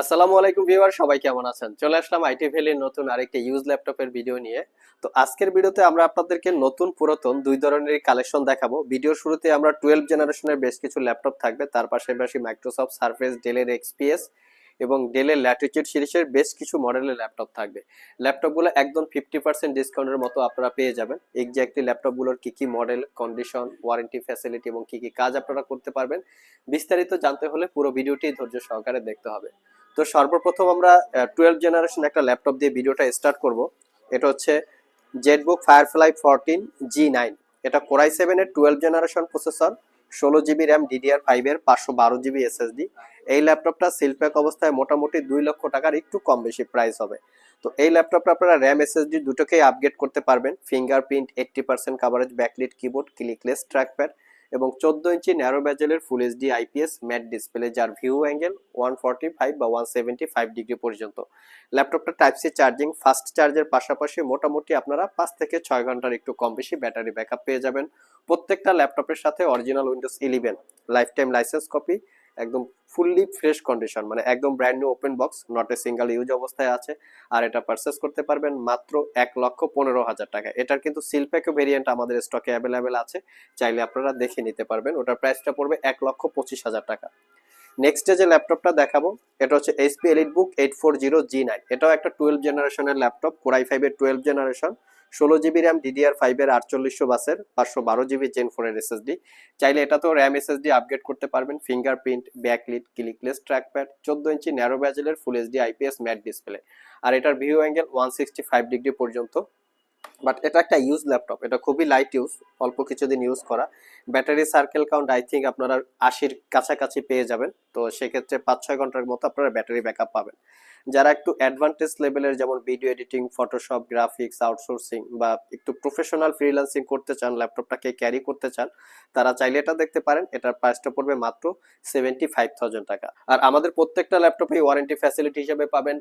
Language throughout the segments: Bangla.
আসসালামু আলাইকুম ভিউয়ার, সবাই কেমন আছেন? চলে আসলাম আইটি ভ্যালির নতুন আরেকটি ইউজ ল্যাপটপের ভিডিও নিয়ে। তো আজকের ভিডিওতে আমরা আপনাদেরকে নতুন পুরাতন দুই ধরনের কালেকশন দেখাবো। ভিডিওর শুরুতে আমরা টুয়েলভ জেনারেশনের বেশ কিছু ল্যাপটপ থাকবে। তার পাশাপাশি মাইক্রোসফট, সার্ফেস, ডেলের এক্সপিএস এবং ডেলের ল্যাটিচিউড সিরিজের বেশ কিছু মডেলের ল্যাপটপ থাকবে। ল্যাপটপগুলো একদম ফিফটি পার্সেন্ট ডিসকাউন্টের মতো আপনারা পেয়ে যাবেন। এক্স্যাক্টলি ল্যাপটপগুলোর কি কি মডেল, কন্ডিশন, ওয়ারেন্টি, ফ্যাসিলিটি এবং কি কি কাজ আপনারা করতে পারবেন, বিস্তারিত জানতে হলে পুরো ভিডিওটি ধৈর্য সহকারে দেখতে হবে। তো সর্বপ্রথম আমরা টুয়েলভ জেনারেশন একটা ল্যাপটপ দিয়ে ভিডিওটা স্টার্ট করব। এটা হচ্ছে ZBook Firefly fourteen G nine এটা কোরাই সেভেনের টুয়েলভ জেনারেশন প্রসেসর ষোলো জিবি র্যাম ডিডিআর ফাইভের পাঁচশো বারো জিবি এসএসডি এই ল্যাপটপটা সিলপ্যাক অবস্থায় মোটামুটি দুই লক্ষ টাকার একটু কম বেশি প্রাইস হবে। তো এই ল্যাপটপটা আপনারা র্যাম এসএসডি দুটোকেই আপগ্রেড করতে পারবেন। Fingerprint eighty percent coverage backlit keyboard clickless trackpad এবং চোদ্দ inch narrow ব্যাজেলের full HD IPS matte display যার view angle one forty five বা ওয়ান সেভেন্টি ফাইভ ডিগ্রি পর্যন্ত। ল্যাপটপটা টাইপ সি চার্জিং ফাস্ট চার্জের পাশাপাশি মোটামুটি আপনারা পাঁচ থেকে ছয় ঘণ্টার একটু কম বেশি ব্যাটারি ব্যাকআপ পেয়ে যাবেন। প্রত্যেকটা ল্যাপটপের সাথে original Windows eleven lifetime licence copy একদম ফুললি ফ্রেশ কন্ডিশন মানে একদম brand new open box not a single use অবস্থায় আছে। আর এটা পারচেস করতে পারবেন মাত্র এক লক্ষ পনেরো হাজার টাকা এটার কিন্তু সিলপ্যাকও ভেরিয়েন্ট আমাদের স্টকে অ্যাভেলেবেল আছে। চাইলে আপনারা দেখে নিতে পারবেন, ওটার প্রাইসটা পড়বে এক লক্ষ পঁচিশ হাজার টাকা। নেক্সট যে ল্যাপটপটা দেখাবো, এটা হচ্ছে HP EliteBook eight four zero G nine এটাও একটা টুয়েলভ জেনারেশনের ল্যাপটপ কোরাই ফাইভের টুয়েলভ জেনারেশন ষোলো জিবি র্যাম ডিডিআর ফাইভের আটচল্লিশশো বাসের, পাঁচশো বারো জিবি জেন ফোরের এসএসডি চাইলে এটাতেও র্যাম এসএসডি আপগ্রেড করতে পারবেন। ফিঙ্গারপ্রিন্ট ব্যাকলিট ক্লিকলেস ট্র্যাকপ্যাড চোদ্দ inch narrow ব্যাজেলের full HD IPS matte display আর এটার view angle one sixty five degree পর্যন্ত। বাট এটা একটা ইউজ ল্যাপটপ এটা খুবই লাইট ইউজ অল্প কিছুদিন ইউজ করা। Battery circle count I think আপনারা আশির কাছাকাছি পেয়ে যাবেন। তো সেক্ষেত্রে পাঁচ ছয় ঘণ্টার মতো আপনারা ব্যাটারি ব্যাকআপ পাবেন। যারা একটু অ্যাডভান্টেজ লেভেলের যেমন video editing Photoshop graphics outsourcing বা একটু প্রফেশনাল ফ্রিল্যান্সিং করতে চান ল্যাপটপটাকে ক্যারি করতে চান, তারা চাইলে এটা দেখতে পারেন। এটার প্রাইসটা পড়বে মাত্র সেভেন্টি ফাইভ থাউজেন্ড টাকা। আর আমাদের প্রত্যেকটা ল্যাপটপে ওয়ারেন্টি ফ্যাসিলিটি হিসেবে পাবেন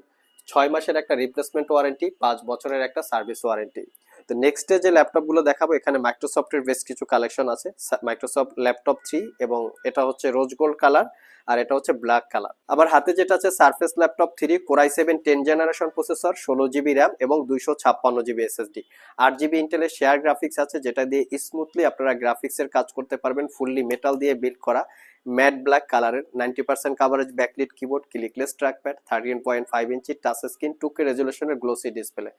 ছয় মাসের একটা রিপ্লেসমেন্ট ওয়ারেন্টি পাঁচ বছরের একটা সার্ভিস ওয়ারেন্টি তো নেক্সট যে ল্যাপটপগুলো দেখাবো, এখানে মাইক্রোসফটের বেশ কিছু কালেকশন আছে। মাইক্রোসফট ল্যাপটপ থ্রি এবং এটা হচ্ছে রোজ গোল্ড কালার আর এটা হচ্ছে ব্ল্যাক কালার আবার হাতে যেটা আছে Surface laptop three core i seven ten generation processor ষোলো জিবি র্যাম এবং দুইশো ছাপ্পান্ন জিবি এসএসডি আট জিবি ইন্টেলের শেয়ার গ্রাফিক্স আছে, যেটা দিয়ে স্মুথলি আপনারা গ্রাফিক্সের কাজ করতে পারবেন ফুললি মেটাল দিয়ে বিল্ড করা। ম্যাট ব্ল্যাক কালারের ninety percent coverage backlit keyboard clickless trackpad thirteen point five inch touch screen two K রেজুলেশনের glossy display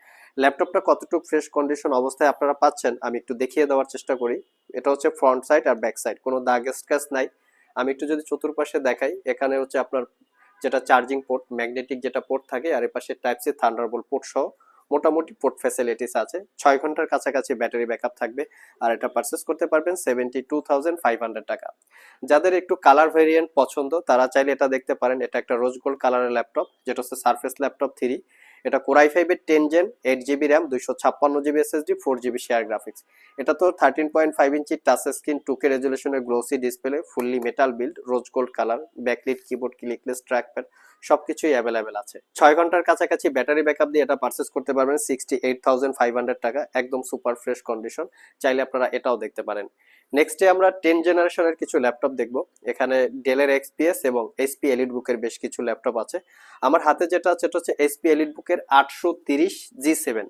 ল্যাপটপটা কতটুকু ফ্রেশ কন্ডিশন অবস্থায় আপনারা পাচ্ছেন, আমি একটু দেখিয়ে দেওয়ার চেষ্টা করি। এটা হচ্ছে ফ্রন্ট সাইড আর ব্যাক সাইড কোনো দাগ স্ক্র্যাচ নাই। আমি একটু যদি চতুর্পাশে দেখাই, এখানে হচ্ছে আপনার যেটা চার্জিং পোর্ট ম্যাগনেটিক যেটা পোর্ট থাকে, আর এ পাশে টাইপ সি থান্ডারবোল্ট পোর্ট সহ মোটামুটি পোর্ট ফ্যাসিলিটিস আছে। ছয় ঘণ্টার কাছাকাছি ব্যাটারি ব্যাকআপ থাকবে আর এটা পারচেস করতে পারবেন seventy two thousand five hundred টাকা। যাদের একটু কালার ভেরিয়েন্ট পছন্দ, তারা চাইলে এটা দেখতে পারেন। এটা একটা রোজ গোল্ড কালারের ল্যাপটপ যেটা হচ্ছে সার্ফেস ল্যাপটপ থ্রি এটা কোরাই ফাইভের ten gen eight GB RAM দুইশো ছাপ্পান্ন GB SSD four GB share graphics এটা তো thirteen point five inch touch screen two K রেজুলেশনের glossy display fully metal build rose gold colour backlit keyboard clickless trackpad সবকিছুই অ্যাভেলেবেল আছে। ছয় ঘণ্টার কাছাকাছি ব্যাটারি ব্যাকআপ দিয়ে এটা পারচেস করতে পারবেন sixty eight thousand five hundred টাকা, একদম সুপার ফ্রেশ কন্ডিশন চাইলে আপনারা এটাও দেখতে পারেন। নেক্সটে আমরা টেন জেনারেশনের কিছু ল্যাপটপ দেখব। এখানে ডেলের এক্সপিএস এবং এসপি এলিট বুকের বেশ কিছু ল্যাপটপ আছে। আমার হাতে যেটা আছে, সেটা হচ্ছে এসপি এলিট বুকের আটশো তিরিশ জি সেভেন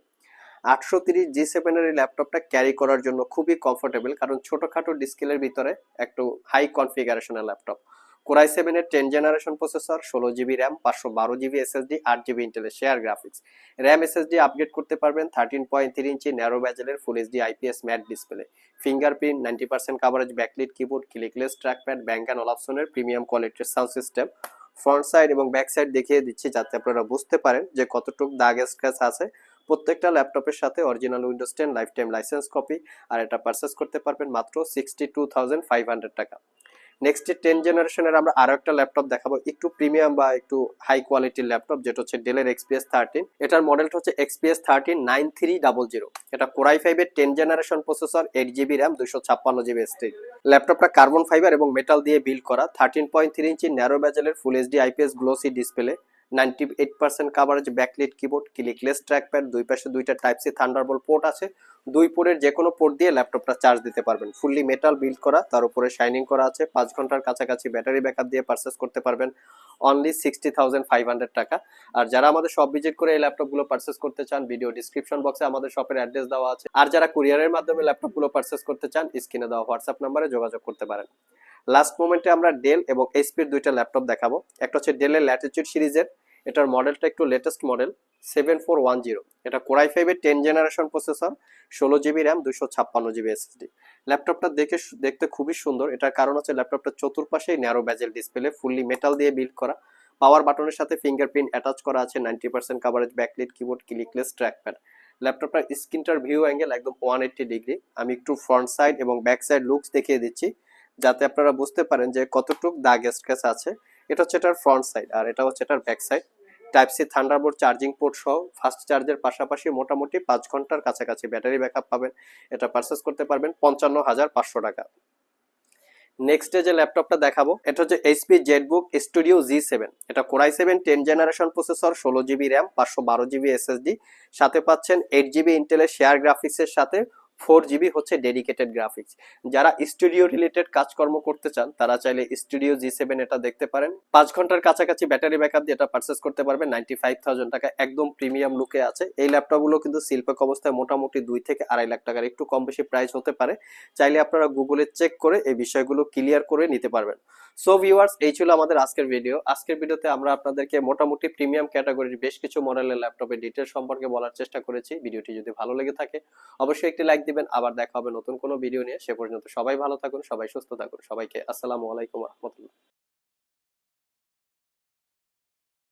আটশো তিরিশ জি সেভেনের এই ল্যাপটপটা ক্যারি করার জন্য খুবই কমফোর্টেবল কারণ ছোটোখাটো ডিসপ্লের ভিতরে একটু হাই কনফিগারেশনের ল্যাপটপ কোরাই সেভেনের টেন জেনারেশন প্রসেসর, ষোলো জিবি র্যাম, পাঁচশো বারো জিবি এসএসডি, আট জিবি ইন্টেলের share graphics. RAM SSD upgrade করতে পারবেন thirteen point three inch narrow ব্যাজেলের full HD IPS matte display fingerprint ninety percent coverage backlit keyboard clickless trackpad Bang and অলাপসনের premium কোয়ালিটির সাউন্ড সিস্টেম ফ্রন্ট সাইড এবং ব্যাক সাইড দেখিয়ে দিচ্ছি যাতে আপনারা বুঝতে পারেন যে কতটুকু দাগ স্ক্র্যাচ আছে। প্রত্যেকটা ল্যাপটপের সাথে original Windows ten lifetime licence copy আর এটা পারচেস করতে পারবেন মাত্র sixty two thousand five hundred টাকা। নেক্সট টেন জেনারেশনের আমরা আরও একটা ল্যাপটপ দেখাবো। একটু প্রিমিয়াম বা একটু হাই কোয়ালিটির ল্যাপটপ যেটা হচ্ছে ডেলের এক্সপিএস থার্টিন এটার মডেলটা হচ্ছে XPS thirteen nine three double zero এটা কোরাই ফাইভের ten generation processor eight GB RAM দুশো ছাপ্পান্ন জিবি এসটি ল্যাপটপটা কার্বন ফাইবার এবং মেটাল দিয়ে বিল্ড করা thirteen point three inch narrow ব্যাজেলের full HD IPS glossy display ninety eight percent coverage backlit keyboard clickless trackpad দুই পাশে দুইটা টাইপ সি থান্ডারবোল্ট পোর্ট আছে। দুই পোর্টের যে কোনো পোর্ট দিয়ে ল্যাপটপটা চার্জ দিতে পারবেন। ফুললি মেটাল বিল্ড করা, তার উপরে শাইনিং করা আছে, পাঁচ ঘণ্টার কাছাকাছি ব্যাটারি ব্যাকআপ দিয়ে পারচেস করতে পারবেন। Only sixty thousand five hundred টাকা। আর যারা আমাদের সব ভিজিট করে এই ল্যাপটপগুলো পারচেস করতে চান ভিডিও ডিসক্রিপশন বক্সে আমাদের শপের অ্যাড্রেস দেওয়া আছে। আর যারা কুরিয়ারের মাধ্যমে ল্যাপটপগুলো পারচেস করতে চান স্ক্রিনে দেওয়া হোয়াটসঅ্যাপ নাম্বারে যোগাযোগ করতে পারেন। লাস্ট মোমেন্টে আমরা ডেল এবং এইচপির দুইটা ল্যাপটপ দেখাবো। একটা হচ্ছে ডেলের ল্যাটিচিউড সিরিজের। এটার মডেলটা একটু latest model seven four one zero এটা কোরাই ফাইভের টেন জেনারেশন প্রসেসর ষোলো জিবি র্যাম দুশো ছাপ্পান্ন জিবি এসএসডি ল্যাপটপটা দেখে দেখতে খুবই সুন্দর। এটার কারণ হচ্ছে ল্যাপটপটা চতুর্পাশেই narrow bezel display fully metal দিয়ে বিল্ড করা। পাওয়ার বাটনের সাথে ফিঙ্গারপ্রিন্ট অ্যাটাচ করা আছে ninety percent coverage backlit keyboard clickless trackpad ল্যাপটপটার স্ক্রিনটার ভিউ অ্যাঙ্গেল একদম ওয়ান এইট্টি ডিগ্রি আমি একটু ফ্রন্ট সাইড এবং ব্যাক সাইড লুকস দেখিয়ে দিচ্ছি, যাতে আপনারা বুঝতে পারেন যে কতটুক দাগ স্ক্র্যাচ আছে। এটা হচ্ছে এটার ফ্রন্ট সাইড আর এটা হচ্ছে এটার back side type C Thunderbolt charging port সহ ফাস্ট চার্জের পাশাপাশি মোটামুটি পাঁচ ঘণ্টার কাছাকাছি ব্যাটারি ব্যাকআপ পাবেন। এটা পারচেস করতে পারবেন পঞ্চান্ন হাজার পাঁচশো টাকা। নেক্সট যে ল্যাপটপটা দেখাবো, এটা হচ্ছে HP ZBook Studio G seven এটা core i seven ten generation processor ষোলো জিবি র্যাম পাঁচশো বারো জিবি এসএসডি সাথে পাচ্ছেন এইট জিবি ইন্টেলের শেয়ার গ্রাফিক্সের সাথে ফোর জিবি হচ্ছে ডেডিকেটেড গ্রাফিক্স যারা স্টুডিও রিলেটেড কাজকর্ম করতে চান, তারা চাইলে স্টুডিও জি সেভেন এটা দেখতে পারেন। পাঁচ ঘণ্টার কাছাকাছি ব্যাটারি ব্যাকআপ দিয়ে এটা পারচেস করতে পারবেন। নাইনটি ফাইভ থাউজেন্ড টাকা একদম প্রিমিয়াম লুকে আছে। এই ল্যাপটপগুলো কিন্তু শিল্পক অবস্থায় মোটামুটি দুই থেকে আড়াই লাখ টাকার, একটু কম বেশি প্রাইস হতে পারে। চাইলে আপনারা গুগলে চেক করে এই বিষয়গুলো ক্লিয়ার করে নিতে পারবেন। সো ভিউয়ার্স এই ছিল আমাদের আজকের ভিডিও আজকের ভিডিওতে আমরা আপনাদেরকে মোটামুটি প্রিমিয়াম ক্যাটাগরির বেশ কিছু মডেলের ল্যাপটপের ডিটেল সম্পর্কে বলার চেষ্টা করেছি। ভিডিওটি যদি ভালো লেগে থাকে, অবশ্যই একটি লাইক দিবেন। আবার দেখা হবে নতুন কোনো ভিডিও নিয়ে। সে পর্যন্ত সবাই ভালো থাকুন, সবাই সুস্থ থাকুন। সবাইকে আসসালামু আলাইকুম রহমতুল্লাহ।